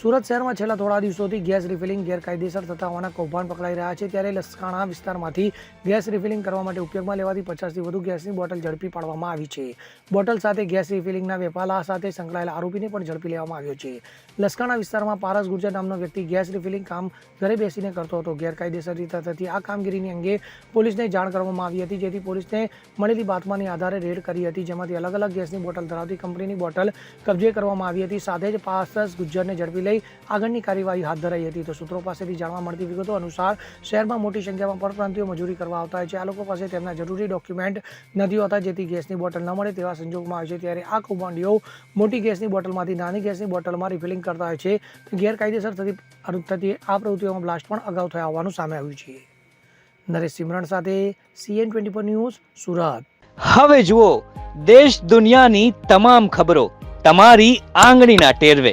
સુરત શહેરમાં છેલ્લા થોડા દિવસોથી ગેસ રિફિલિંગ ગેરકાયદેસર થતા હોવાના કૌભાંડ પકડાઈ રહ્યા છે, ત્યારે લસકાણા વિસ્તારમાંથી ગેસ રિફિલિંગ કરવા માટે ઉપયોગમાં લેવાતી પચાસથી વધુ ગેસની બોટલ ઝડપી પાડવામાં આવી છે. બોટલ સાથે ગેસ રિફિલિંગના વેપાલા સાથે સંકળાયેલા આરોપીને પણ ઝડપી લેવામાં આવ્યો છે. લસકાણા વિસ્તારમાં પારસ ગુર્જર નામનો વ્યક્તિ ગેસ રિફિલિંગ કામ ઘરે બેસીને કરતો હતો. ગેરકાયદેસર રીતે થતી આ કામગીરીની અંગે પોલીસને જાણ કરવામાં આવી હતી, જેથી પોલીસને મળેલી બાતમાની આધારે રેડ કરી હતી, જેમાંથી અલગ અલગ ગેસની બોટલ ધરાવતી કંપનીની બોટલ કબજે કરવામાં આવી હતી. સાથે જ પારસ ગુર્જરને ઝડપી લઈ આગળની કાર્યવાહી હાથ ધરાઈ હતી. તો સૂત્રો પાસેથી જાણવા મળતી વિગતો અનુસાર શહેરમાં મોટી સંખ્યામાં પરપ્રાંતિઓ મજૂરી કરવા આવતા હોય છે. આ લોકો પાસે તેમના જરૂરી ડોક્યુમેન્ટ નથી હોતા જેથી ગેસની બોટલ ન મળે તેવા સંજોગમાં આવે છે. ત્યારે આ કૌભાંડીઓ મોટી ગેસની બોટલમાંથી નાની ગેસની બોટલમાં રિફિલિંગ કરતા હોય છે. ગેરકાયદેસર થતી થતી આ પ્રવૃત્તિઓમાં બ્લાસ્ટ પણ અગાઉ થયા હોવાનું સામે આવ્યું છે. નરેશ સિમરણ સાથે CN twenty four news, Surat. હવે જુઓ, દેશ દુનિયાની તમામ ખબરો તમારી આંગળીના ટેરવે.